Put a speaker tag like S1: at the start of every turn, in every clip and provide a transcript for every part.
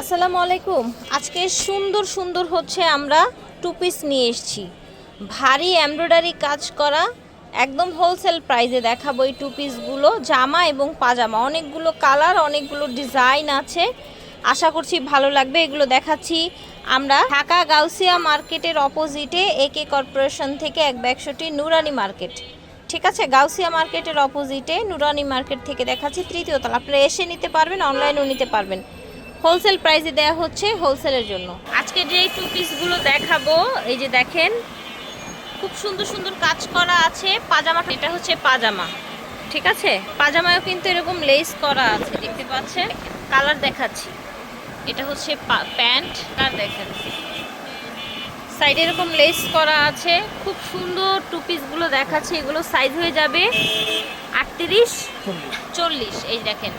S1: আসসালামু আলাইকুম। আজকে সুন্দর সুন্দর হচ্ছে আমরা টু পিস নিয়ে এসেছি। ভারী এমব্রয়ডারি কাজ করা, একদম হোলসেল প্রাইসে দেখাবো এই টু পিসগুলো জামা এবং পাজামা। অনেকগুলো কালার অনেকগুলো ডিজাইন আছে। আশা করছি ভালো লাগবে। এগুলো দেখাচ্ছি আমরা ঢাকা গাউসিয়া মার্কেটের অপোজিটে একে কর্পোরেশন থেকে এক ব্যাগশোটি নুরানি মার্কেট। ঠিক আছে? গাউসিয়া মার্কেটের অপোজিটে নুরানি মার্কেট থেকে দেখাচ্ছি। তৃতীয় তলা। আপনারা এসে নিতে পারবেন অনলাইনেও নিতে পারবেন। হোলসেল প্রাইসে দেওয়া হচ্ছে হোলসেলের জন্য। আজকে যে টু পিসগুলো দেখাবো, এই যে দেখেন, খুব সুন্দর সুন্দর কাজ করা আছে পাজামা। এটা হচ্ছে পাজামা, ঠিক আছে? পাজামায়ও কিন্তু এরকম লেস করা আছে, দেখতে পাচ্ছেন? কালার দেখাচ্ছি। এটা হচ্ছে প্যান্ট কার দেখেন। সাইডে এরকম লেস করা আছে, খুব সুন্দর টু পিসগুলো দেখাচ্ছে। এগুলো সাইজ হয়ে যাবে আটত্রিশ, চল্লিশ, এই দেখেন।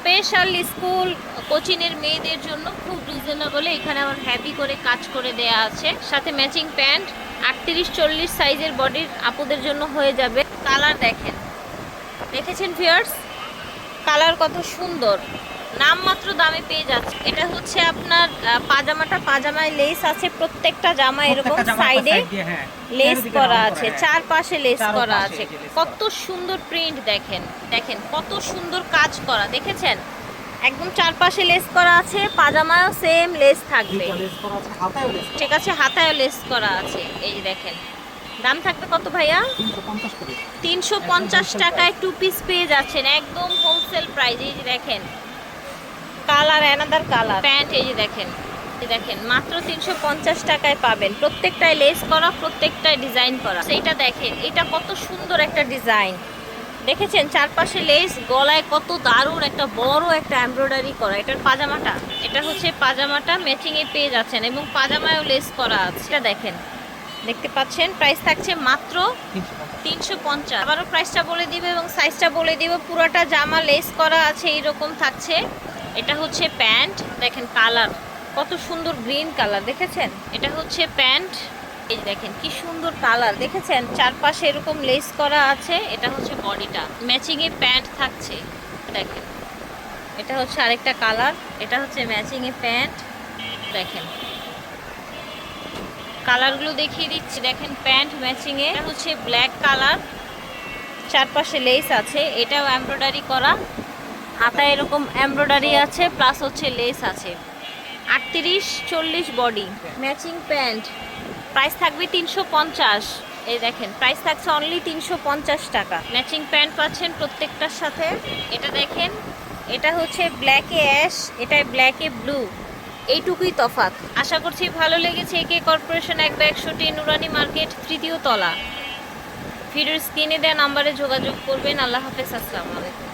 S1: স্পেশাল স্কুল কোচিংয়ের মেয়েদের জন্য খুব রিজনেবলে এখানে আমার হ্যাপি করে কাজ করে দেয়া আছে। সাথে ম্যাচিং প্যান্ট আটত্রিশ চল্লিশ সাইজের বডির আপুদের জন্য হয়ে যাবে। কালার দেখেন। দেখেছেন ফিয়ার্স কালার কত সুন্দর। নামমাত্র দামে পেয়ে যাচ্ছে। এটা হচ্ছে আপনার পাজামাটা পাজামায় লেস আছে প্রত্যেকটা জামা এরকম সাইডে
S2: দিয়ে, হ্যাঁ,
S1: লেস করা আছে
S2: হ্যাঁ।
S1: চারপাশে লেস করা আছে। কত সুন্দর প্রিন্ট দেখেন দেখেন কত সুন্দর কাজ করা দেখেছেন? একদম চারপাশে লেস করা আছে পাজামায়ও সেম লেস থাকবে। ঠিক আছে হাতায়ও লেস করা আছে। এই যে দেখেন দাম থাকবে কত ভাইয়া?
S2: আছে, 350 করে।
S1: তিনশো পঞ্চাশ টাকায় টু পিস পেয়ে যাচ্ছেন একদম হোলসেল প্রাইস এই যে দেখেন। Colour another colour. প্যান্ট, এই যে দেখেন দেখেন, মাত্র তিনশো পঞ্চাশ টাকায় পাবেন। প্রত্যেকটায় লেস করা, প্রত্যেকটায় ডিজাইন করা। সেইটা দেখেন, এটা কত সুন্দর একটা ডিজাইন দেখেছেন, চারপাশে লেস গলায় কত দারুণ একটা বড় একটা এমব্রয়ডারি করা। এটার পাজামাটা, এটা হচ্ছে পাজামাটা ম্যাচিংয়ে পেয়ে যাচ্ছেন এবং পাজামায়ও লেস করা আছে। এটা দেখেন, দেখতে পাচ্ছেন প্রাইস থাকছে মাত্র তিনশো পঞ্চাশ। আবারও প্রাইসটা বলে দিবে এবং সাইজটা বলে দিব। পুরোটা জামা লেস করা আছে, এইরকম থাকছে। এটা হচ্ছে প্যান্ট, দেখেন কালার, কত সুন্দর গ্রিন কালার, দেখেছেন? এটা হচ্ছে প্যান্ট, এই দেখেন কি সুন্দর কালার, দেখেছেন? চারপাশে এরকম লেস করা আছে, এটা হচ্ছে বডিটা, ম্যাচিংয়ে প্যান্ট থাকছে, দেখেন। এটা হচ্ছে আরেকটা কালার, এটা হচ্ছে ম্যাচিংয়ে প্যান্ট, দেখেন। কালারগুলো দেখিয়ে দিচ্ছি, দেখেন প্যান্ট ম্যাচিংয়ে, এটা হচ্ছে ব্ল্যাক কালার, চারপাশে লেস আছে, এটাও এমব্রয়ডারি করা হাতায় এরকম এমব্রয়ডারি আছে প্লাস হচ্ছে লেস আছে। আটত্রিশ চল্লিশ বডি ম্যাচিং প্যান্ট প্রাইস থাকবে তিনশো পঞ্চাশ। এই দেখেন প্রাইস থাকছে অনলি তিনশো পঞ্চাশ টাকা। ম্যাচিং প্যান্ট পাচ্ছেন প্রত্যেকটার সাথে। এটা দেখেন এটা হচ্ছে ব্ল্যাকে অ্যাশ এটাই ব্ল্যাকে ব্লু এইটুকুই তফাৎ। আশা করছি ভালো লেগেছে একে কর্পোরেশন এক একশোটি নুরানি মার্কেট তৃতীয় তলা। ভিডিওর স্ক্রিনে দেওয়া নাম্বারে যোগাযোগ করবেন। আল্লাহ হাফেজ আসসালামু আলাইকুম।